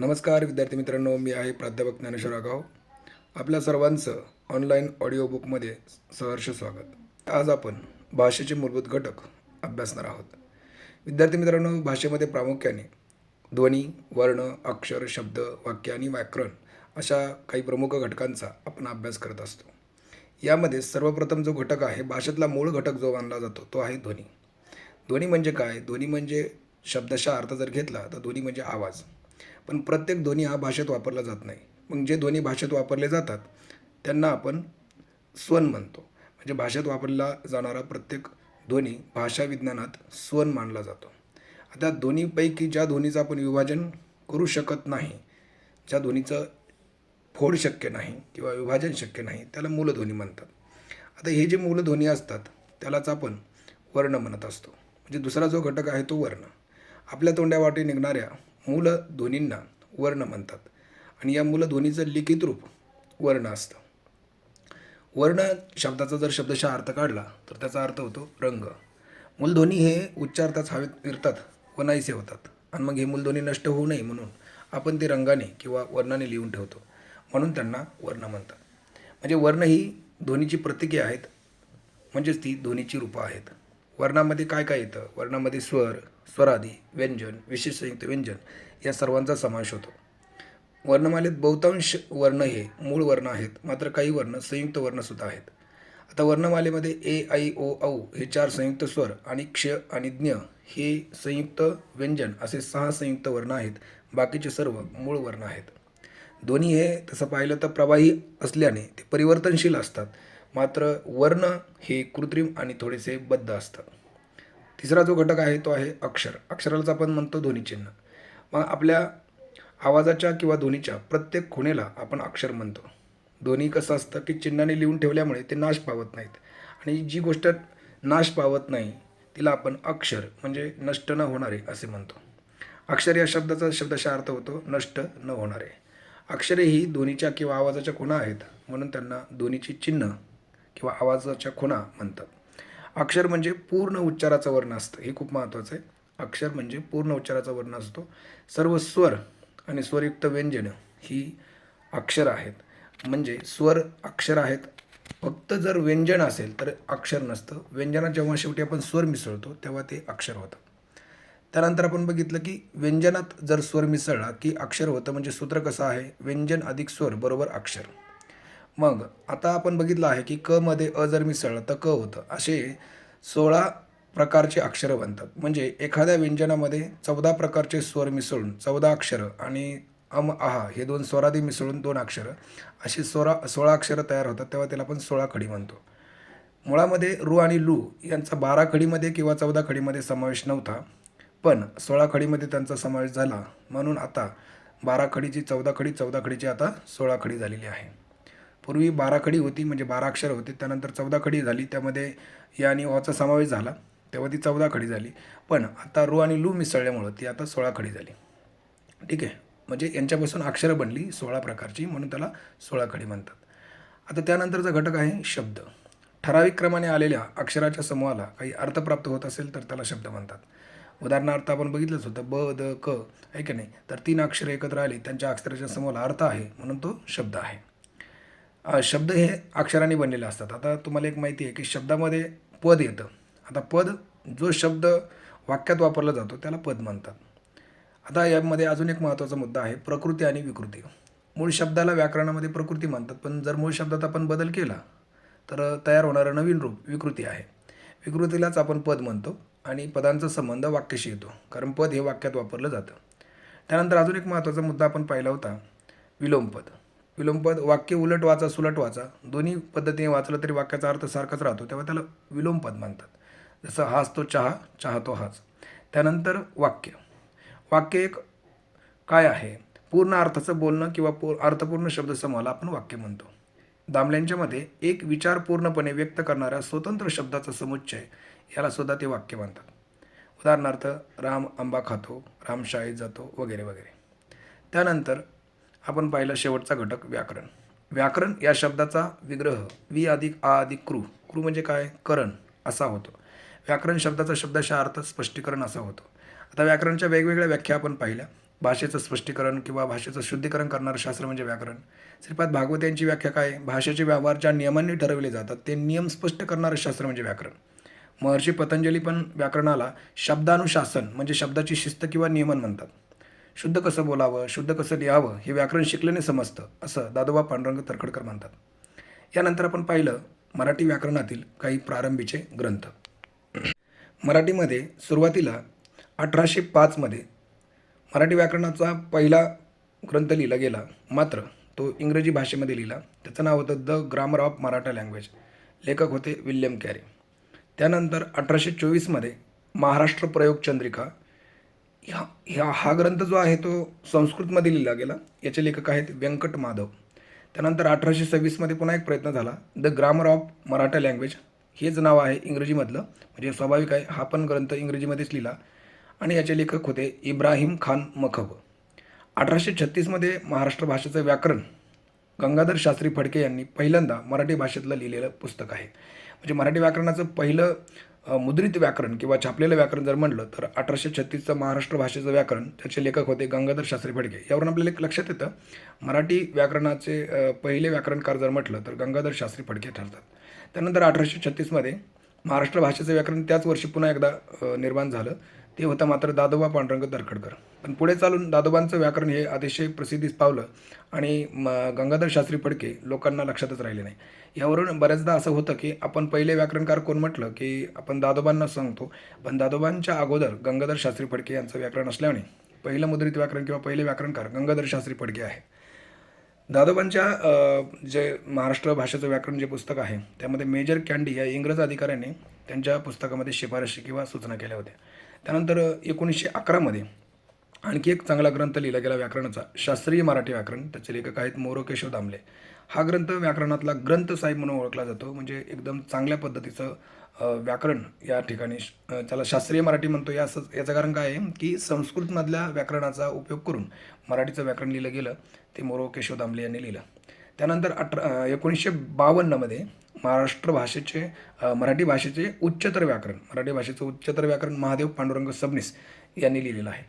नमस्कार विद्यार्थी मित्रांनो मी आहे प्राध्यापक ज्ञानेश्वर आगाव. आपल्या सर्वांचं ऑनलाईन ऑडिओ बुकमध्ये सहर्ष स्वागत. आज आपण भाषेचे मूलभूत घटक अभ्यासणार आहोत. विद्यार्थी मित्रांनो भाषेमध्ये प्रामुख्याने ध्वनी वर्ण अक्षर शब्द वाक्य आणि व्याकरण अशा काही प्रमुख घटकांचा आपण अभ्यास करत असतो. यामध्ये सर्वप्रथम जो घटक आहे भाषेतला मूळ घटक जो मानला जातो तो आहे ध्वनी. ध्वनी म्हणजे काय? ध्वनी म्हणजे शब्दशा अर्थ जर घेतला तर ध्वनी म्हणजे आवाज. पण प्रत्येक ध्वनी हा भाषेत वापरला जात नाही. मग जे ध्वनी भाषेत वापरले जातात त्यांना आपण स्वन म्हणतो. म्हणजे भाषेत वापरला जाणारा प्रत्येक ध्वनी भाषा विज्ञानात स्वन मानला जातो. आता ध्वनीपैकी ज्या ध्वनीचं आपण विभाजन करू शकत नाही ज्या ध्वनीचं फोड शक्य नाही किंवा विभाजन शक्य नाही त्याला मूलध्वनी म्हणतात. आता हे जे मूलध्वनी असतात त्यालाच आपण वर्ण म्हणत असतो. म्हणजे दुसरा जो घटक आहे तो वर्ण. आपल्या तोंड्यावाटे निघणाऱ्या मूलध्वनींना वर्ण म्हणतात. आणि या मूलध्वनीचं लिखित रूप वर्ण असतं. वर्ण शब्दाचा जर शब्दशः अर्थ काढला तर त्याचा अर्थ होतो रंग. मूलध्वनी हे उच्चारताच हवेत फिरतात व नाहीसे होतात. आणि मग हे मूलध्वनी नष्ट होऊ नये म्हणून आपण ते रंगाने किंवा वर्णाने लिहून ठेवतो. म्हणून त्यांना वर्ण म्हणतात. म्हणजे वर्ण ही ध्वनीची प्रतीके आहेत. म्हणजेच ती ध्वनीची रूपं आहेत. वर्णामध्ये काय काय येतं? वर्णामध्ये स्वर स्वरादी व्यंजन विशेष संयुक्त व्यंजन या सर्वांचा समावेश होतो. वर्णमालेत बहुतांश वर्ण हे मूळ वर्ण आहेत मात्र काही वर्ण संयुक्त वर्णसुद्धा आहेत. आता वर्णमालेमध्ये ए आई ओ औ हे चार संयुक्त स्वर आणि क्ष आणि ज्ञ हे संयुक्त व्यंजन असे सहा संयुक्त वर्ण आहेत बाकीचे सर्व मूळ वर्ण आहेत. दोन्ही हे तसं पाहिलं तर प्रवाही असल्याने ते परिवर्तनशील असतात. मात्र वर्ण हे कृत्रिम आणि थोडेसे बद्ध असतात तिसरा जो घटक आहे तो आहे अक्षर. अक्षरालाच आपण म्हणतो ध्वनिचिन्ह मग आपल्या आवाजाच्या किंवा ध्वनीच्या प्रत्येक खुणेला आपण अक्षर म्हणतो. ध्वनी कसं असतं की चिन्हाने लिहून ठेवल्यामुळे ते नाश पावत नाहीत. आणि जी गोष्ट नाश पावत नाही तिला आपण अक्षर म्हणजे नष्ट न होणारे असे म्हणतो. अक्षर या शब्दाचा शब्दशा अर्थ होतो नष्ट न होणारे. अक्षरे ही ध्वनीच्या किंवा आवाजाच्या खुणा आहेत म्हणून त्यांना ध्वनीची चिन्ह किंवा आवाजाच्या खुणा म्हणतात. अक्षर म्हणजे पूर्ण उच्चाराचं वर्ण असतं. हे खूप महत्त्वाचं आहे. अक्षर म्हणजे पूर्ण उच्चाराचा वर्ण असतो. सर्व स्वर आणि स्वरयुक्त व्यंजन ही अक्षर आहेत. म्हणजे स्वर अक्षर आहेत. फक्त जर व्यंजन असेल तर अक्षर नसतं. व्यंजनात जेव्हा शेवटी आपण स्वर मिसळतो तेव्हा ते अक्षर होतं. त्यानंतर आपण बघितलं की व्यंजनात जर स्वर मिसळला की अक्षर होतं म्हणजे सूत्र कसं आहे? व्यंजन अधिक स्वर बरोबर अक्षर. मग आता आपण बघितलं आहे की क मध्ये अ जर मिसळलं तर क होतं. असे सोळा प्रकारचे अक्षरं बनतात. म्हणजे एखाद्या व्यंजनामध्ये चौदा प्रकारचे स्वर मिसळून चौदा अक्षरं आणि अम आहा हे दोन स्वरादी मिसळून दोन अक्षरं अशी सोळा सोळा अक्षरं तयार होतात तेव्हा त्याला आपण सोळा खडी म्हणतो. मुळामध्ये रू आणि लू यांचा बारा खडीमध्ये किंवा चौदा खडीमध्ये समावेश नव्हता. पण सोळा खडीमध्ये त्यांचा समावेश झाला. म्हणून आता बारा खडीची चौदा खडी चौदा खडीची आता सोळा खडी झालेली आहे. पूर्वी बारा खडी होती म्हणजे बारा अक्षर होते. त्यानंतर चौदा खडी झाली. त्यामध्ये या आणि ऑचा समावेश झाला. तेव्हा ती चौदा खडी झाली. पण आता रू आणि लू मिसळल्यामुळं ती आता सोळा खडी झाली. ठीक आहे? म्हणजे यांच्यापासून अक्षरं बनली सोळा प्रकारची म्हणून त्याला सोळा खडी म्हणतात. आता त्यानंतरचा घटक आहे शब्द. ठराविक क्रमाने आलेल्या अक्षराच्या समूहाला काही अर्थ प्राप्त होत असेल तर त्याला शब्द म्हणतात. उदाहरणार्थ आपण बघितलंच होतं ब द क आहे की नाही? तर तीन अक्षरं एकत्र आली त्यांच्या अक्षराच्या समूहाला अर्थ आहे म्हणून तो शब्द आहे. शब्द हे अक्षराने बनलेले असतात. आता तुम्हाला एक माहिती आहे की शब्दामध्ये पद येतं. आता पद जो शब्द वाक्यात वापरला जातो त्याला पद म्हणतात. आता यामध्ये अजून एक महत्त्वाचा मुद्दा आहे प्रकृती आणि विकृती. मूळ शब्दाला व्याकरणामध्ये प्रकृती म्हणतात पण जर मूळ शब्दात आपण बदल केला तर तयार होणारं नवीन रूप विकृती आहे. विकृतीलाच आपण पद म्हणतो आणि पदांचा संबंध वाक्याशी येतो कारण पद हे वाक्यात वापरलं जातं. त्यानंतर अजून एक महत्त्वाचा मुद्दा आपण पाहिला होता विलोमपद विलोमपद वाक्य उलट वाचा सुलट वाचा. दोन्ही पद्धतीने वाचलं तरी वाक्याचा अर्थ सारखाच राहतो. तेव्हा त्याला विलोमपद म्हणतात. जसं हाच तो चहा चहा तो हाच. त्यानंतर वाक्य. वाक्य एक काय आहे? पूर्ण अर्थाचं बोलणं किंवा पू अर्थपूर्ण शब्दसमूहाला आपण वाक्य म्हणतो. दामल्यांच्या मते एक विचार पूर्णपणे व्यक्त करणाऱ्या स्वतंत्र शब्दाचा समुच्चय याला सुद्धा ते वाक्य म्हणतात. उदाहरणार्थ राम आंबा खातो राम शाळेत जातो वगैरे वगैरे. त्यानंतर आपण पाहिलं शेवटचा घटक व्याकरण. व्याकरण या शब्दाचा विग्रह वि अधिक आ अधिक क्रू क्रू म्हणजे काय? करण असा होतो. व्याकरण शब्दाचा शब्दशः अर्थ स्पष्टीकरण असा होतो. आता व्याकरणच्या वेगवेगळ्या व्याख्या आपण पाहिल्या. भाषेचं स्पष्टीकरण किंवा भाषेचं शुद्धीकरण करणारं शास्त्र म्हणजे व्याकरण. श्रीपाद भागवत यांची व्याख्या काय? भाषेचे व्यवहार ज्या नियमांनी ठरवले जातात ते नियम स्पष्ट करणारं शास्त्र म्हणजे व्याकरण. महर्षी पतंजली पण व्याकरणाला शब्दानुशासन म्हणजे शब्दाची शिस्त किंवा नियमन म्हणतात. शुद्ध कसं बोलावं शुद्ध कसं लिहावं हे व्याकरण शिकल्याने समजतं असं दादोबा पांडुरंग तरखडकर म्हणतात. यानंतर आपण पाहिलं मराठी व्याकरणातील काही प्रारंभीचे ग्रंथ. मराठीमध्ये सुरुवातीला अठराशे पाचमध्ये मराठी व्याकरणाचा पहिला ग्रंथ लिहिला गेला मात्र तो इंग्रजी भाषेमध्ये लिहिला. त्याचं नाव होतं the grammar of Maratha language. लेखक होते विल्यम कॅरी. त्यानंतर अठराशे चोवीसमध्ये महाराष्ट्र प्रयोग चंद्रिका ह्या ह्या हा ग्रंथ जो आहे तो संस्कृतमध्ये लिहिला गेला. याचे लेखक आहेत व्यंकट माधव. त्यानंतर अठराशे सव्वीसमध्ये पुन्हा एक प्रयत्न झाला. The grammar of Maratha language हेच नाव आहे इंग्रजीमधलं. म्हणजे स्वाभाविक आहे हा पण ग्रंथ इंग्रजीमध्येच लिहिला. आणि याचे लेखक होते इब्राहिम खान मखब. अठराशे छत्तीसमध्ये महाराष्ट्र भाषेचं व्याकरण. गंगाधर शास्त्री फडके यांनी पहिल्यांदा मराठी भाषेतलं लिहिलेलं पुस्तक आहे. म्हणजे मराठी व्याकरणाचं पहिलं मुद्रित व्याकरण किंवा छापलेलं व्याकरण जर म्हटलं तर अठराशे छत्तीसचं महाराष्ट्र भाषेचं व्याकरण त्याचे लेखक होते गंगाधर शास्त्री फडके. यावरून आपल्याला एक लक्षात येतं मराठी व्याकरणाचे पहिले व्याकरणकार जर म्हटलं तर गंगाधर शास्त्री फडके ठरतात. त्यानंतर अठराशे छत्तीसमध्ये महाराष्ट्र भाषेचं व्याकरण त्याच वर्षी पुन्हा एकदा निर्माण झालं. ते होतं मात्र दादोबा पांडुरंग तरखडकर पण पुढे चालून दादोबांचं व्याकरण हे अतिशय प्रसिद्धीस पावलं आणि म गंगाधर शास्त्री फडके लोकांना लक्षातच राहिले नाही. यावरून बऱ्याचदा असं होतं की आपण पहिले व्याकरणकार कोण म्हटलं की आपण दादोबांना सांगतो. पण दादोबांच्या अगोदर गंगाधर शास्त्री फडके यांचं व्याकरण असल्याने पहिलं मुद्रित व्याकरण किंवा पहिले व्याकरणकार गंगाधर शास्त्री फडके आहे. दादोबांच्या जे महाराष्ट्र भाषेचं व्याकरण जे पुस्तक आहे त्यामध्ये मेजर कॅन्डी या इंग्रज अधिकाऱ्याने त्यांच्या पुस्तकामध्ये शिफारशी किंवा सूचना केल्या होत्या. त्यानंतर एकोणीसशे अकरामध्ये आणखी एक चांगला ग्रंथ लिहिला गेला व्याकरणाचा शास्त्रीय मराठी व्याकरण. त्याचे लेखक आहेत मोरो केशव दामले. हा ग्रंथ व्याकरणातला ग्रंथ साहेब म्हणून ओळखला जातो. म्हणजे एकदम चांगल्या पद्धतीचं व्याकरण या ठिकाणी त्याला शास्त्रीय मराठी म्हणतो. या असं याचं कारण काय आहे की संस्कृतमधल्या व्याकरणाचा उपयोग करून मराठीचं व्याकरण लिहिलं गेलं ते मोरो केशव दामले यांनी लिहिलं. त्यानंतर अठरा एकोणीसशे बावन्नमध्ये महाराष्ट्र भाषेचे मराठी भाषेचे उच्चतर व्याकरण मराठी भाषेचं उच्चतर व्याकरण महादेव पांडुरंग सबनीस यांनी लिहिलेलं आहे.